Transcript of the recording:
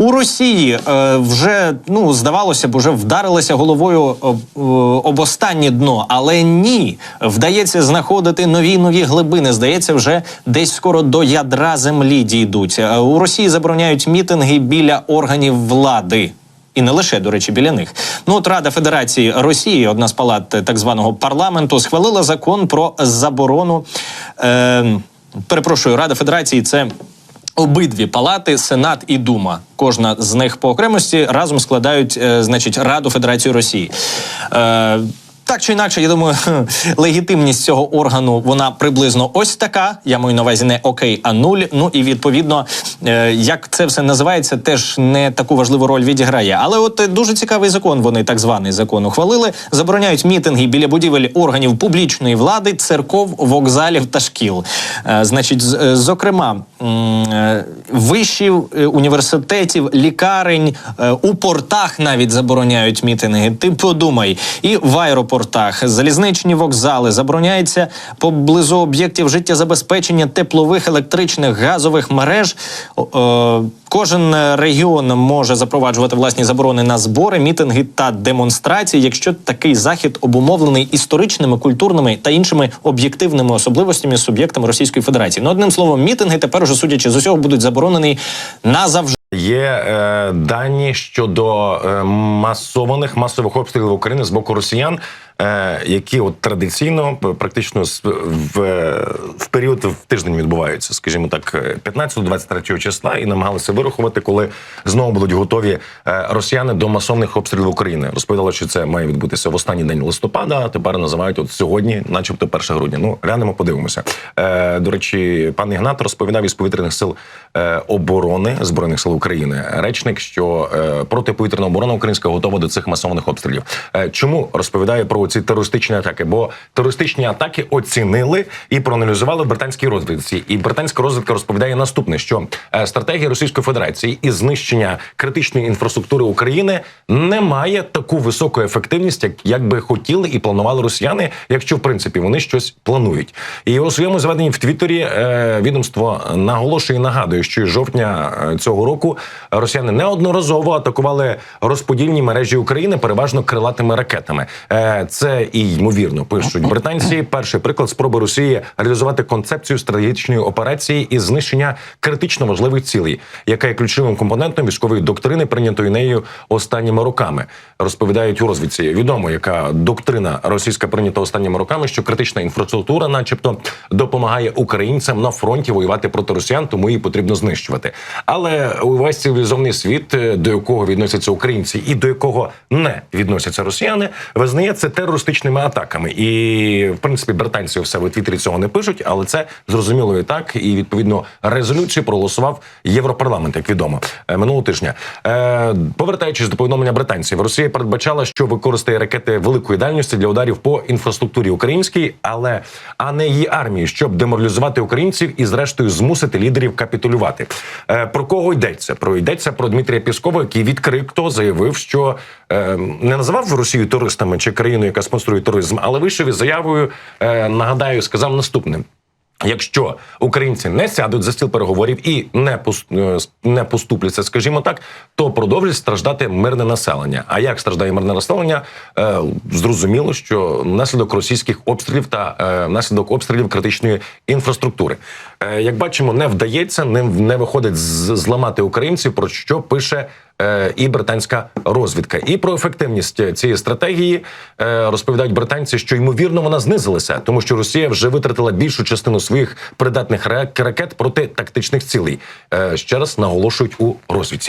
У Росії е, вже ну здавалося б, уже вдарилися головою об, е, об останнє дно, але ні, вдається знаходити нові нові глибини. Здається, вже десь скоро до ядра землі дійдуть. Е, У Росії забороняють мітинги біля органів влади. І не лише, до речі, біля них. Ну от Рада Федерації Росії, одна з палат е, так званого парламенту, схвалила закон про заборону. Е, перепрошую, Рада Федерації це Обидві палати, Сенат і Дума. Кожна з них по окремості разом складають, е, значить, Раду Федерації Росії. Е, так чи інакше, я думаю, легітимність цього органу вона приблизно ось така. Я маю на увазі не окей, а нуль. Ну і відповідно, е, як це все називається, теж не таку важливу роль відіграє. Але от е, дуже цікавий закон. Вони так званий закон ухвалили. Забороняють мітинги біля будівель органів публічної влади, церков, вокзалів та шкіл. Е, значить, зокрема, вишів, університетів, лікарень, у портах навіть забороняють мітинги. Ти подумай, і в аеропортах, залізничні вокзали забороняється поблизу об'єктів життєзабезпечення теплових, електричних, газових мереж. Е, Кожен регіон може запроваджувати власні заборони на збори, мітинги та демонстрації, якщо такий захід обумовлений історичними, культурними та іншими об'єктивними особливостями суб'єктами Російської Федерації. Ну, одним словом, мітинги тепер уже судячи з усього будуть заборонені назавжди. Є е, дані щодо е, масованих масових обстрілів України з боку росіян, які от традиційно практично в, е, в період в тиждень відбуваються, скажімо так, е, 15-23 числа, і намагалися вирахувати, коли знову будуть готові е, росіяни до масовних обстрілів України. Розповідали, що це має відбутися в останній день листопада. А тепер називають от сьогодні, начебто, 1 грудня. Ну глянемо, подивимося. Е, до речі, пан Ігнат розповідав із повітряних сил е, оборони збройних сил України. Речник, що е, протиповітряна оборона українська готова до цих масованих обстрілів. Е, чому розповідає про ці терористичні атаки? Бо терористичні атаки оцінили і проаналізували британській розвідці. І британська розвідка розповідає наступне: що е, стратегія Російської Федерації і знищення критичної інфраструктури України не має таку високу ефективність, як, як би хотіли і планували росіяни, якщо в принципі вони щось планують. І у своєму зведенні в Твіттері е, відомство наголошує і нагадує, що жовтня е, цього року росіяни неодноразово атакували розподільні мережі України, переважно крилатими ракетами. Е, це і ймовірно пишуть британці. Перший приклад спроби Росії реалізувати концепцію стратегічної операції із знищення критично важливих цілей, яка є ключовим компонентом військової доктрини, прийнятої нею останніми роками. Розповідають у розвідці. Відомо, яка доктрина російська прийнята останніми роками, що критична інфраструктура, начебто, допомагає українцям на фронті воювати проти росіян, тому її потрібно знищувати. Але увесь цивілізований світ, до якого відносяться українці, і до якого не відносяться росіяни, визнає це терористичними атаками. І в принципі британці все в Твіттері цього не пишуть, але це зрозуміло і так. І відповідно резолюцію проголосував Європарламент, як відомо е, минулого тижня. Е, повертаючись до повідомлення британців, Росія передбачала, що використає ракети великої дальності для ударів по інфраструктурі українській, але а не її армії, щоб деморалізувати українців і, зрештою, змусити лідерів капітулювати. Е, про кого йдеться? Про йдеться про Дмитрія Піскова, який відкрито заявив, що не називав Росію туристами чи країною, яка спонсорує туризм, але вийшов із заявою. Е, нагадаю, сказав наступне. Якщо українці не сядуть за стіл переговорів і не е, не поступляться, скажімо так, то продовжить страждати мирне населення. А як страждає мирне населення? Е, зрозуміло, що внаслідок російських обстрілів та е, внаслідок обстрілів критичної інфраструктури. Е, як бачимо, не вдається, не, не виходить з- зламати українців, про що пише і британська розвідка. І про ефективність цієї стратегії е, розповідають британці, що ймовірно вона знизилася, тому що Росія вже витратила більшу частину своїх придатних ра- ракет проти тактичних цілей. Е, ще раз наголошують у розвідці.